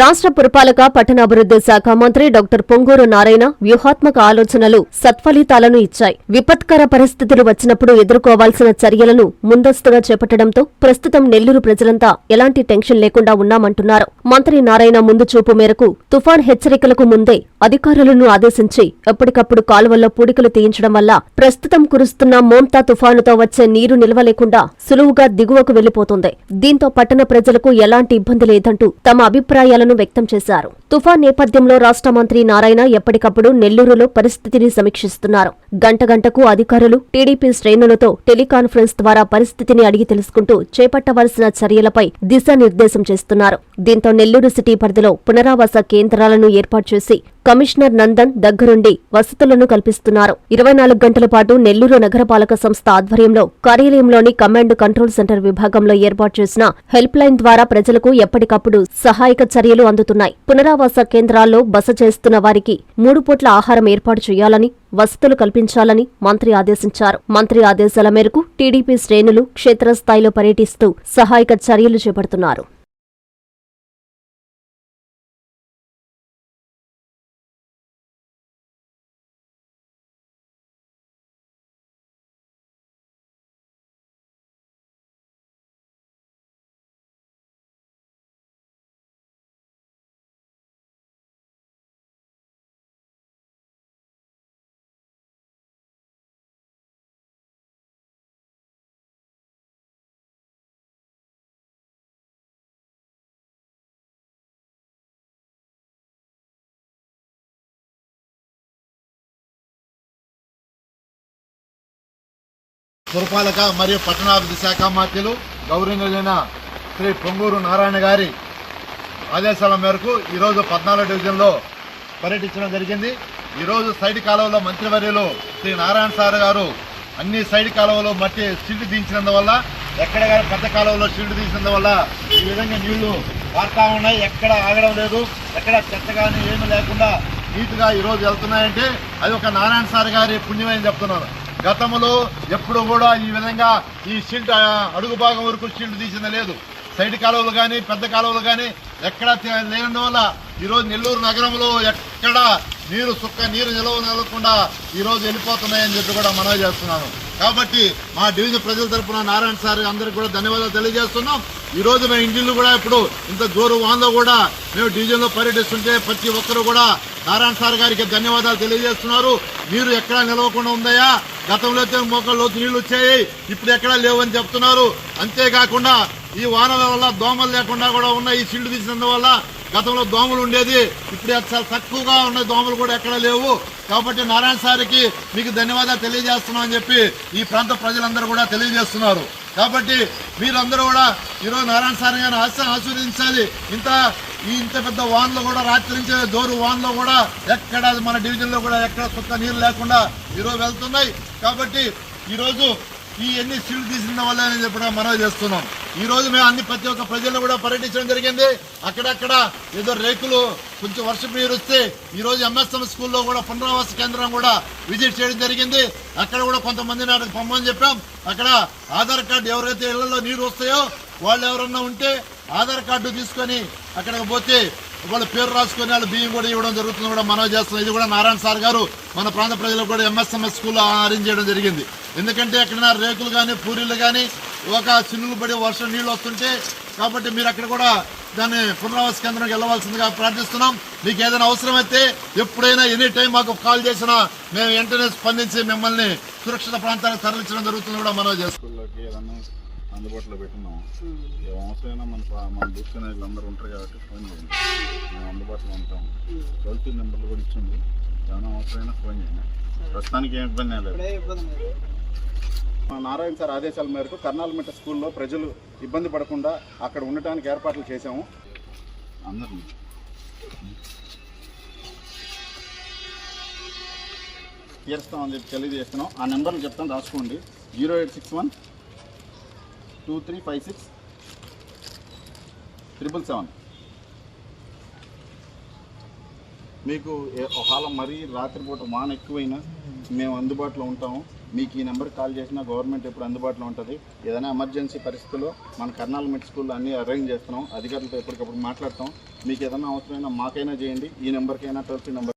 రాష్ట్ర పురపాలక పట్టణాభివృద్ధి శాఖ మంత్రి డాక్టర్ పొంగూరు నారాయణ వ్యూహాత్మక ఆలోచనలు సత్ఫలితాలను ఇచ్చాయి. విపత్కర పరిస్థితులు వచ్చినప్పుడు ఎదుర్కోవాల్సిన చర్యలను ముందస్తుగా చేపట్టడంతో ప్రస్తుతం నెల్లూరు ప్రజలంతా ఎలాంటి టెన్షన్ లేకుండా ఉన్నామంటున్నారు. మంత్రి నారాయణ ముందు చూపు మేరకు తుఫాన్ హెచ్చరికలకు ముందే అధికారులను ఆదేశించి ఎప్పటికప్పుడు కాలువల్లో పూడికలు తీయించడం వల్ల ప్రస్తుతం కురుస్తున్న మోంతా తుఫానుతో వచ్చే నీరు నిల్వ లేకుండా సులువుగా దిగువకు వెళ్ళిపోతుంది దీంతో పట్టణ ప్రజలకు ఎలాంటి ఇబ్బంది లేదంటూ తమ అభిప్రాయాలను వ్యక్తం చేశారు. తుఫాన్ నేపథ్యంలో రాష్ట్ర మంత్రి నారాయణ ఎప్పటికప్పుడు నెల్లూరులో పరిస్థితిని సమీక్షిస్తున్నారు. గంట గంటకు అధికారులు టీడీపీ శ్రేణులతో టెలికాన్ఫరెన్స్ ద్వారా పరిస్థితిని అడిగి తెలుసుకుంటూ చేపట్టవలసిన చర్యలపై దిశానిర్దేశం చేస్తున్నారు. దీంతో నెల్లూరు సిటీ పరిధిలో పునరావాస కేంద్రాలను ఏర్పాటు చేసి కమిషనర్ నందన్ దగ్గరుండి వసతులను కల్పిస్తున్నారు. ఇరవై నాలుగు గంటల పాటు నెల్లూరు నగరపాలక సంస్థ ఆధ్వర్యంలో కార్యాలయంలోని కమాండ్ కంట్రోల్ సెంటర్ విభాగంలో ఏర్పాటు చేసిన హెల్ప్ లైన్ ద్వారా ప్రజలకు ఎప్పటికప్పుడు సహాయక చర్యలు అందుతున్నాయి. పునరావాస కేంద్రాల్లో బస చేస్తున్న వారికి మూడు పూట్ల ఆహారం ఏర్పాటు చేయాలని వసతులు కల్పించాలని మంత్రి ఆదేశించారు. మంత్రి ఆదేశాల మేరకు టీడీపీ శ్రేణులు క్షేత్రస్థాయిలో పర్యటిస్తూ సహాయక చర్యలు చేపడుతున్నారు. పురపాలక మరియు పట్టణాభివృద్ధి శాఖ మంత్రులు గౌరవనీయులైన శ్రీ పొంగూరు నారాయణ గారి ఆదేశాల మేరకు ఈరోజు పద్నాలుగు డివిజన్లో పర్యటించడం జరిగింది. ఈరోజు సైడ్ కాలువలో మంత్రివర్యులు శ్రీ నారాయణ సార్ గారు అన్ని సైడ్ కాలువలో మట్టి షీల్డ్ దించినందువల్ల ఎక్కడ కానీ పెద్ద కాలువలో షీల్డ్ తీసినందువల్ల ఈ విధంగా నీళ్ళు పారుతా ఉన్నాయి. ఎక్కడ ఆగడం లేదు. ఎక్కడ చెత్త కానీ ఏమీ లేకుండా నీట్గా ఈరోజు వెళ్తున్నాయంటే అది ఒక నారాయణ సార్ గారి పుణ్యమని చెప్తున్నాను గతంలో ఎప్పుడు కూడా ఈ విధంగా ఈ షిల్ట్ అడుగు భాగం వరకు షిల్ట్ తీసింది లేదు. సైడ్ కాలువలు కానీ పెద్ద కాలువలు కానీ ఎక్కడ లేనందు వల్ల ఈరోజు నెల్లూరు నగరంలో ఎక్కడ నీరు సుక్క నీరు నిలవ నిలవకుండా ఈరోజు వెళ్ళిపోతున్నాయని చెప్పి కూడా మనవి చేస్తున్నాను. కాబట్టి మా డివిజన్ ప్రజల తరపున నారాయణ సార్ అందరికి కూడా ధన్యవాదాలు తెలియజేస్తున్నాం. ఈరోజు మేము ఇంటిల్లు కూడా ఇప్పుడు ఇంత జోరు వాన్లో కూడా మేము డివిజన్లో పర్యటిస్తుంటే ప్రతి ఒక్కరు కూడా నారాయణ సార్ గారికి ధన్యవాదాలు తెలియజేస్తున్నారు. నీరు ఎక్కడా నిలవకుండా ఉందయా గతంలో అయితే నీళ్ళు వచ్చాయి ఇప్పుడు ఎక్కడా లేవని చెప్తున్నారు. అంతేకాకుండా ఈ వానల వల్ల దోమలు లేకుండా కూడా ఉన్న ఈ సిల్లు తీసినందువల్ల గతంలో దోమలు ఉండేది ఇప్పుడు చాలా తక్కువగా ఉన్న దోమలు కూడా ఎక్కడ లేవు. కాబట్టి నారాయణ సార్కి మీకు ధన్యవాదాలు తెలియజేస్తున్నాం అని చెప్పి ఈ ప్రాంత ప్రజలందరూ కూడా తెలియజేస్తున్నారు. కాబట్టి మీరందరూ కూడా ఈరోజు నారాయణ సార్ గారిని ఆశ ఆస్వాదించాలి ఇంత ఈ ఇంత పెద్ద వాన్లో కూడా రాత్రి నుంచి దోరు వాన్లో కూడా ఎక్కడ మన డివిజన్లో కూడా ఎక్కడ కొత్త నీళ్ళు లేకుండా ఈరోజు వెళ్తున్నాయి. కాబట్టి ఈరోజు ఈ ఎన్ని సీట్లు తీసిన వల్ల అని మనం చేస్తున్నాం. ఈ రోజు మేము అన్ని ప్రతి ఒక్క ప్రజలు కూడా పర్యటించడం జరిగింది. అక్కడక్కడ ఏదో రేకులు కొంచెం వర్షం నీరు వస్తే ఈ రోజు ఎంఎస్ఎం స్కూల్లో కూడా పునరావాస కేంద్రం కూడా విజిట్ చేయడం జరిగింది. అక్కడ కూడా కొంతమంది నాటికి పొమ్మని చెప్పాం. అక్కడ ఆధార్ కార్డు ఎవరైతే ఇళ్ళలో నీరు వస్తాయో వాళ్ళు ఎవరన్నా ఉంటే ఆధార్ కార్డు తీసుకొని అక్కడికి పోతే వాళ్ళ పేరు రాసుకొని వాళ్ళు బియ్యం కూడా ఇవ్వడం జరుగుతుంది కూడా మనవి చేస్తున్నాం. ఇది కూడా నారాయణ సార్ గారు మన ప్రాంత ప్రజలకు కూడా ఎంఎస్ఎంఎస్ స్కూల్లో అరేంజ్ చేయడం జరిగింది. ఎందుకంటే ఎక్కడ రేకులు కానీ పూరీలు కానీ ఒక చిన్నులు పడి వర్షం నీళ్ళు వస్తుంటే కాబట్టి మీరు అక్కడ కూడా దాన్ని పునరావాస కేంద్రానికి వెళ్ళవలసిందిగా ప్రార్థిస్తున్నాం. మీకు ఏదైనా అవసరమైతే ఎప్పుడైనా ఎనీ టైం మాకు కాల్ చేసినా మేము వెంటనే స్పందించి మిమ్మల్ని సురక్షిత ప్రాంతానికి తరలించడం జరుగుతుంది కూడా మనం చేస్తున్నాం. అందుబాటులో పెట్టున్నాం. ఏ అవసరమైనా మన మన చూసుకునే వీళ్ళందరూ ఉంటారు కాబట్టి ఫోన్ చేయండి. మేము అందుబాటులో ఉంటాం. టోల్ ఫ్రీ నెంబర్లు కూడా ఇచ్చింది. ఏమైనా అవసరమైనా ఫోన్ చేయండి. ప్రస్తుతానికి ఏం ఇబ్బంది లేదు. నారాయణ సార్ ఆదేశాల మేరకు కర్నాలమిట్ట స్కూల్లో ప్రజలు ఇబ్బంది పడకుండా అక్కడ ఉండటానికి ఏర్పాట్లు చేశాము. అందరినీ. తీరుస్తామని చెప్పి తెలియజేస్తున్నాం. ఆ నెంబర్లు చెప్తాను రాసుకోండి. Zero eight six one two three five six. Triple seven. మీకు ఒకవేళ మరీ రాత్రిపూట వాన ఎక్కువైనా మేము అందుబాటులో ఉంటాము. మీకు ఈ నెంబర్కి కాల్ చేసినా గవర్నమెంట్ ఎప్పుడు అందుబాటులో ఉంటుంది. ఏదైనా ఎమర్జెన్సీ పరిస్థితుల్లో మన కర్నాల్ మిడ్ స్కూల్లో అన్నీ అరేంజ్ చేస్తున్నాం. అధికారులతో ఎప్పటికప్పుడు మాట్లాడతాం. మీకు ఏదైనా అవసరమైనా మాకైనా చేయండి. ఈ నెంబర్కైనా toll free number